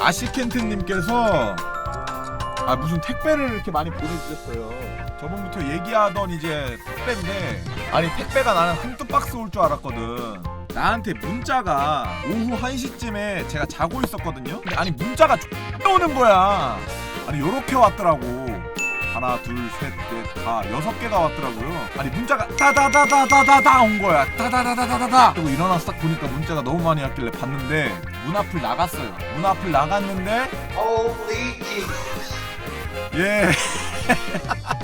아시켄트님께서 아 무슨 택배를 이렇게 많이 보내주셨어요. 저번부터 얘기하던 이제 택배인데 아니 택배가 나는 한두 박스 올 줄 알았거든. 나한테 문자가 오후 1시쯤에 제가 자고 있었거든요. 근데 아니 문자가 X 오는 거야. 아니 요렇게 왔더라고. 하나 둘셋넷다 여섯 개가 왔더라고요. 아니 문자가 다다다다다다다 온 거야. 다다다다다다다. 그리고 일어나서 딱 보니까 문자가 너무 많이 왔길래 봤는데 문 앞을 나갔어요. 문 앞을 나갔는데. 예.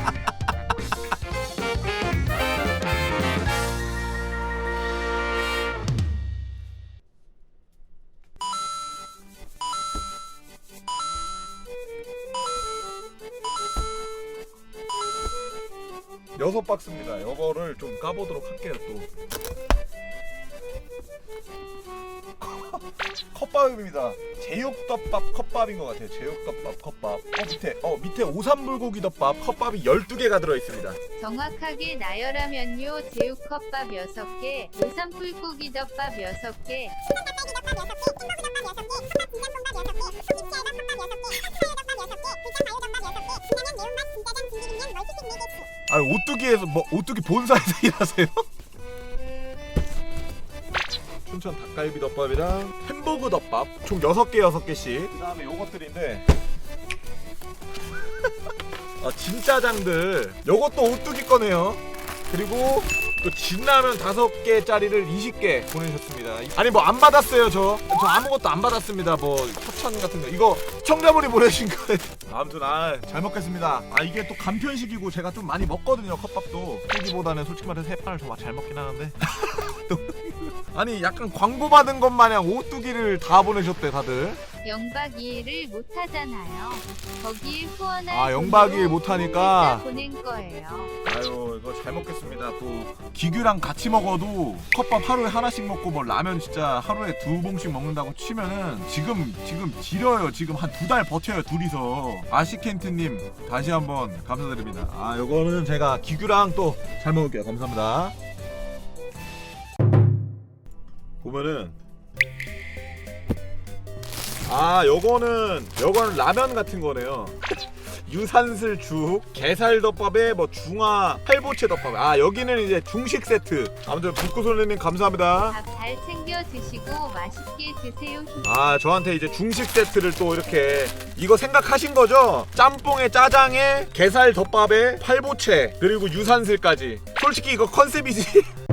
여섯 박스입니다. 요거를 좀 까보도록 할게요 또. 컵밥입니다. 제육덮밥 컵밥인 것 같아요. 제육덮밥 컵밥. 어 밑에 어 밑에 오삼불고기 덮밥 컵밥이 12개가 들어 있습니다. 정확하게 나열하면요 제육컵밥 6개, 오삼불고기 덮밥 6개, 아 오뚜기에서 뭐 오뚜기 본사에서 일하세요? 춘천 닭갈비 덮밥이랑 햄버거 덮밥. 총 6개 6개씩. 그 다음에 요것들인데. 아 진짜장들. 요것도 오뚜기 거네요. 그리고 또 진라면 5개짜리를 20개 보내셨습니다. 아니 뭐 안 받았어요 저. 저 아무것도 안 받았습니다. 뭐 협찬 같은 거. 이거 청자분이 보내신 거예요. 아무튼 아잘 먹겠습니다. 아 이게 또 간편식이고 제가 좀 많이 먹거든요 컵밥도. 크기보다는 솔직히 말해서 세 판을 더 잘 먹긴 하는데 아니 약간 광고 받은 것 마냥 오뚜기를 다 보내셨대 다들. 영박 2일을 못 하잖아요. 거기에 후원할 아, 영박 이일 돈으로 못 하니까. 보낸 거예요. 아유 이거 잘 먹겠습니다. 또 기규랑 같이 먹어도 컵밥 하루에 하나씩 먹고 뭐 라면 진짜 하루에 두 봉씩 먹는다고 치면은 지금 지금 지려요. 지금 한 두 달 버텨요 둘이서. 아시켄트님 다시 한번 감사드립니다. 아 요거는 제가 기규랑 또 잘 먹을게요. 감사합니다 보면은 아 요거는 요거는 라면 같은 거네요 유산슬 죽, 게살덮밥에 뭐 중화 팔보채 덮밥. 아 여기는 이제 중식 세트. 아무튼 북구솔님 감사합니다. 밥 잘 챙겨 드시고 맛있게 드세요. 아 저한테 이제 중식 세트를 또 이렇게 이거 생각하신 거죠? 짬뽕에 짜장에 게살 덮밥에 팔보채 그리고 유산슬까지. 솔직히 이거 컨셉이지.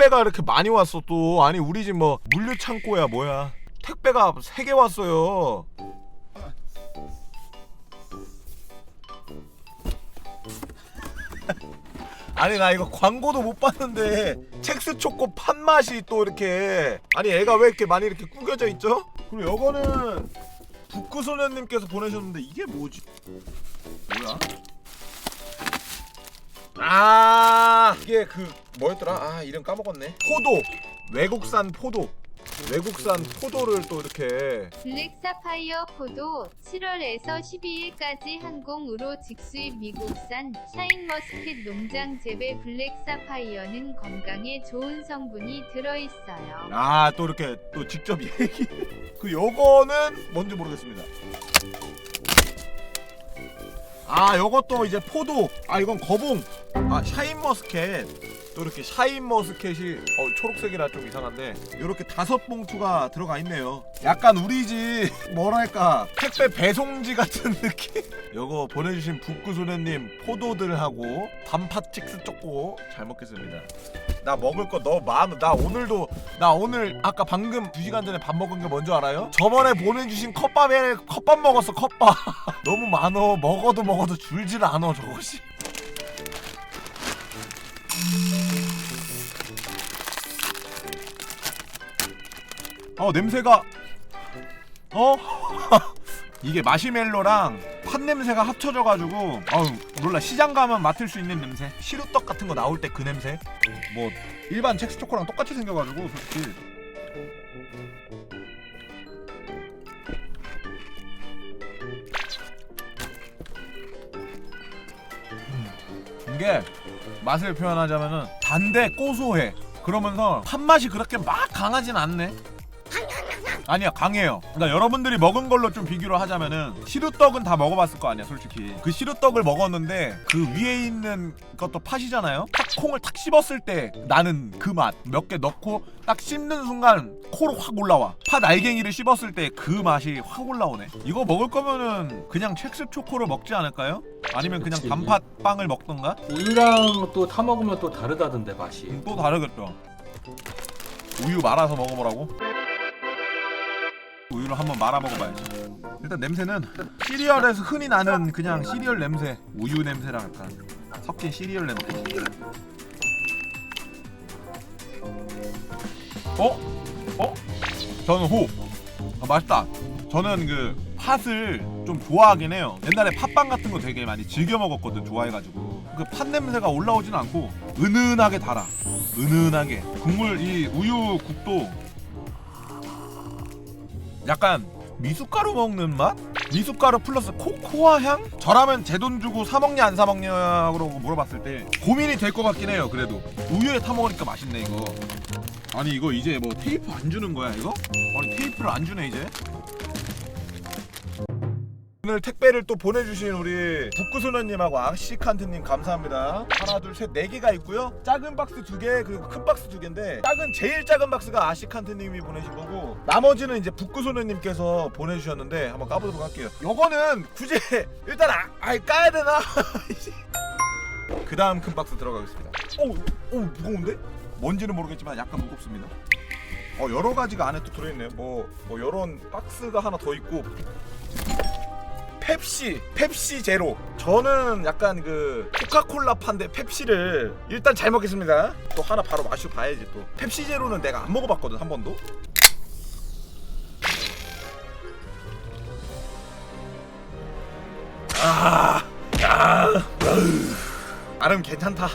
택배가 이렇게 많이 왔어 또 아니 우리 집 뭐 물류 창고야 뭐야 택배가 세개 왔어요. 아니 나 이거 광고도 못 봤는데 첵스 초코 판 맛이 또 이렇게 아니 애가 왜 이렇게 많이 이렇게 구겨져 있죠? 그리고 요거는 북구소년님께서 보내셨는데 이게 뭐지? 뭐야? 아 이게 그 뭐였더라? 아 이름 까먹었네. 포도 외국산 포도 외국산 포도를 또 이렇게 블랙 사파이어 포도 7월에서 12일까지 항공으로 직수입 미국산 샤인머스켓 농장 재배 블랙 사파이어는 건강에 좋은 성분이 들어있어요. 아 또 이렇게 또 직접 얘기 그 요거는 뭔지 모르겠습니다 아 요것도 이제 포도. 아 이건 거봉. 아 샤인머스켓. 또 이렇게 샤인 머스켓이 어 초록색이라 좀 이상한데 요렇게 다섯 봉투가 들어가 있네요 약간 우리 집 뭐랄까 택배 배송지 같은 느낌 요거 보내주신 북구소녀님 포도들하고 단팥 칙스 쪼꼬 잘 먹겠습니다 나 먹을 거 너무 많아. 나 오늘도 나 오늘 아까 방금 2 시간 전에 밥 먹은 게 뭔지 알아요? 저번에 보내주신 컵밥에 컵밥 먹었어 컵밥. 너무 많어. 먹어도 먹어도 줄질 않아 저것이. 어 냄새가 어? 이게 마시멜로랑 팥 냄새가 합쳐져가지고 어우 몰라. 시장 가면 맡을 수 있는 냄새? 시루떡 같은 거 나올 때 그 냄새? 뭐 일반 첵스 초코랑 똑같이 생겨가지고 솔직히 게 맛을 표현하자면은 단데 고소해. 그러면서 팥맛이 그렇게 막 강하진 않네 아니야 강해요. 그러니까 여러분들이 먹은 걸로 좀 비교를 하자면은 시루떡은 다 먹어봤을 거 아니야 솔직히. 그 시루떡을 먹었는데 그 위에 있는 것도 팥이잖아요. 팥콩을 탁 씹었을 때 나는 그 맛 몇 개 넣고 딱 씹는 순간 코로 확 올라와. 팥 알갱이를 씹었을 때 그 맛이 확 올라오네. 이거 먹을 거면은 그냥 첵스 초코로 먹지 않을까요? 아니면 그냥 그치. 단팥 빵을 먹던가? 우유랑 또 타 먹으면 또 다르다던데 맛이. 음, 또 다르겠죠. 우유 말아서 먹어보라고? 우유를 한번 말아 먹어봐야지. 일단 냄새는 시리얼에서 흔히 나는 그냥 시리얼 냄새, 우유 냄새랑 약간 섞인 시리얼 냄새. 어? 어? 저는 호. 아, 맛있다. 저는 그 팥을 좀 좋아하긴 해요. 옛날에 팥빵 같은 거 되게 많이 즐겨 먹었거든. 좋아해가지고 그 팥 냄새가 올라오진 않고 은은하게 달아. 은은하게 국물 이 우유 국도 약간 미숫가루 먹는 맛? 미숫가루 플러스 코코아 향? 저라면 제 돈 주고 사 먹냐 안 사 먹냐고 물어봤을 때 고민이 될 것 같긴 해요. 그래도 우유에 타 먹으니까 맛있네 이거. 아니 이거 이제 뭐 테이프 안 주는 거야 이거? 아니 테이프를 안 주네 이제. 오늘 택배를 또 보내주신 우리 북구소녀님하고 악시칸트님 감사합니다. 하나, 둘, 셋, 네 개가 있고요. 작은 박스 두 개, 그리고 큰 박스 두 개인데 작은 제일 작은 박스가 아시칸트님이 보내신 거고 나머지는 이제 북구소녀님께서 보내주셨는데 한번 까보도록 할게요. 요거는 굳이 일단 아, 아 까야 되나? 그 다음 큰 박스 들어가겠습니다. 오, 오 무거운데? 뭔지는 모르겠지만 약간 무겁습니다. 어 여러 가지가 안에 또 들어있네요. 뭐, 뭐 이런 박스가 하나 더 있고 펩시, 펩시 제로. 저는 약간 그 코카콜라 판데 펩시를 일단 잘 먹겠습니다. 또 하나 바로 마셔 봐야지 또. 펩시 제로는 내가 안 먹어봤거든 한 번도. 아, 아, 으. 나름 괜찮다.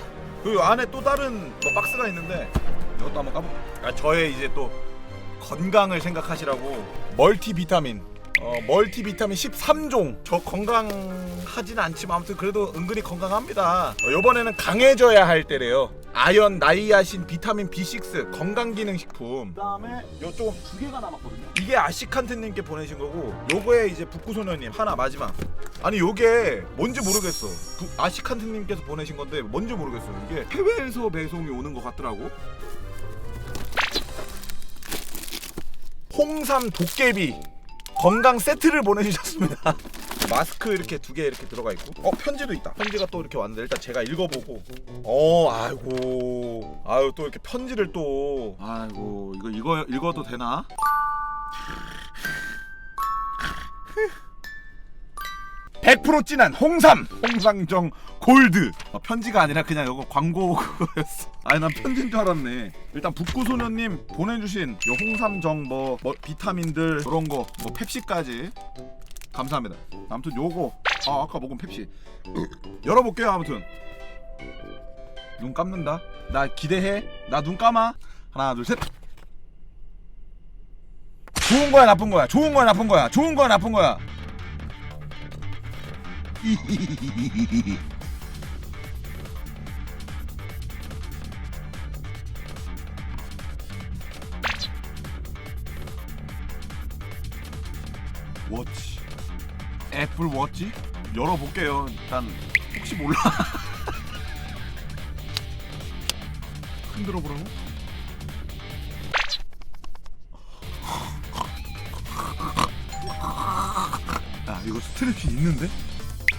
그 안에 또 다른 뭐 박스가 있는데 이것도 한번 까보. 아 저의 이제 또 건강을 생각하시라고 멀티 비타민 어, 멀티 비타민 13종. 저 건강하진 않지만 아무튼 그래도 은근히 건강합니다. 어, 이번에는 강해져야 할 때래요. 아연, 나이아신, 비타민 B6 건강기능식품. 그 다음에 요쪽은 두 개가 남았거든요. 이게 아시칸트님께 보내신 거고 요거에 이제 북구소녀님 하나 마지막. 아니 요게 뭔지 모르겠어. 부- 아시칸트님께서 보내신 건데 뭔지 모르겠어 이게. 해외에서 배송이 오는 것 같더라고. 홍삼 도깨비 건강 세트를 보내주셨습니다. 마스크 이렇게 두 개 이렇게 들어가 있고, 어 편지도 있다. 편지가 또 이렇게 왔는데 일단 제가 읽어보고, 어 아이고, 아유 또 이렇게 편지를 또, 아이고 이거 이거 읽어도 되나? (100% 진한) 홍삼 홍상정 골드. 어, 편지가 아니라 그냥 이거 광고 그거였어. 아니 난 편지인 줄 알았네. 일단 북구소녀님 보내주신 요 홍삼정 뭐, 뭐 비타민들 그런 거뭐 펩시까지. 감사합니다. 아무튼 요거. 아 아까 먹은 펩시. 열어볼게요 아무튼. 눈 감는다. 나 기대해. 나 눈 감아. 하나 둘셋. 좋은 거야 나쁜 거야? 좋은 거야 나쁜 거야? 좋은 거야 나쁜 거야 워치. 애플 워치? 열어볼게요. 일단 혹시 몰라. 흔들어 보라고? 야 이거 스트레치 있는데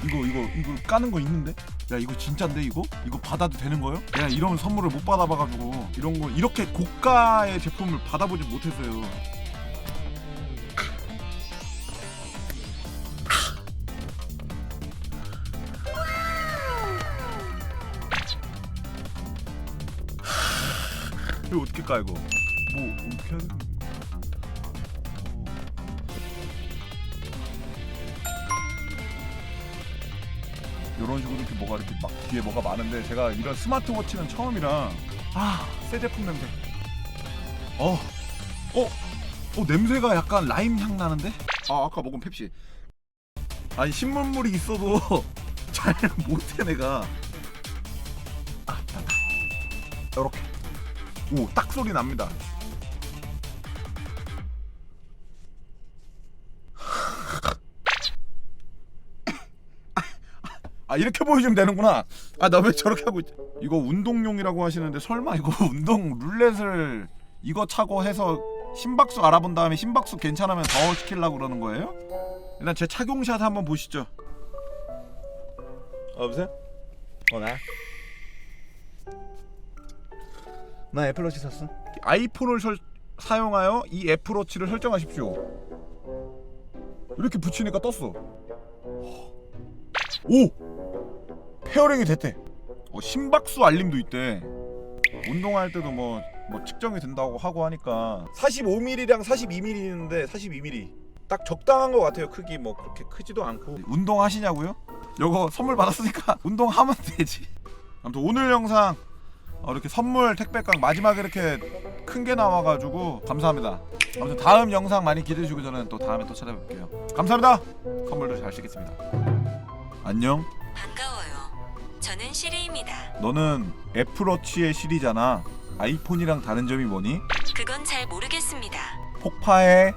이거 이거 이거 까는 거 있는데 야 이거 진짠데 이거 이거 받아도 되는 거요? 내가 이런 선물을 못 받아봐가지고 이런 거 이렇게 고가의 제품을 받아보지 못했어요. 이거 어떻게 까 이거? 뭐 어떻게 해야 되는 이런 식으로 이렇게 뭐가 이렇게 막 뒤에 뭐가 많은데 제가 이런 스마트워치는 처음이라 아새 제품 냄새. 어, 어, 어 냄새가 약간 라임 향 나는데? 아 아까 먹은 펩시. 아니 신문물이 있어도 잘 못해 내가. 아, 이렇게. 오, 딱 소리 납니다. 아 이렇게 보여주면 되는구나 아 나 왜 저렇게 하고 있지 이거 운동용이라고 하시는데 설마 이거 운동 룰렛을 이거 차고 해서 심박수 알아본 다음에 심박수 괜찮으면 더 시키려고 그러는 거예요? 일단 제 착용샷 한번 보시죠 어, 여보세요? 어 나? 나 애플워치 샀어 아이폰을 설, 사용하여 이 애플워치를 설정하십시오 이렇게 붙이니까 떴어 오! 페어링이 됐대. 어, 심박수 알림도 있대. 운동할 때도 뭐, 뭐 측정이 된다고 하고 하니까. 45mm랑 42mm 있는데 42mm 딱 적당한 것 같아요. 크기 뭐 그렇게 크지도 않고. 운동하시냐고요? 요거 선물 받았으니까 운동하면 되지. 아무튼 오늘 영상 어, 이렇게 선물 택배깡 마지막에 이렇게 큰 게 나와가지고 감사합니다. 아무튼 다음 영상 많이 기대해 주시고 저는 또 다음에 또 찾아뵐게요. 감사합니다. 선물도 잘 쓰겠습니다. 안녕. 반가워요. 저는 시리입니다. 너는 애플워치의 실이잖아 아이폰이랑 다른 점이 뭐니? 그건 잘 모르겠습니다. 폭파해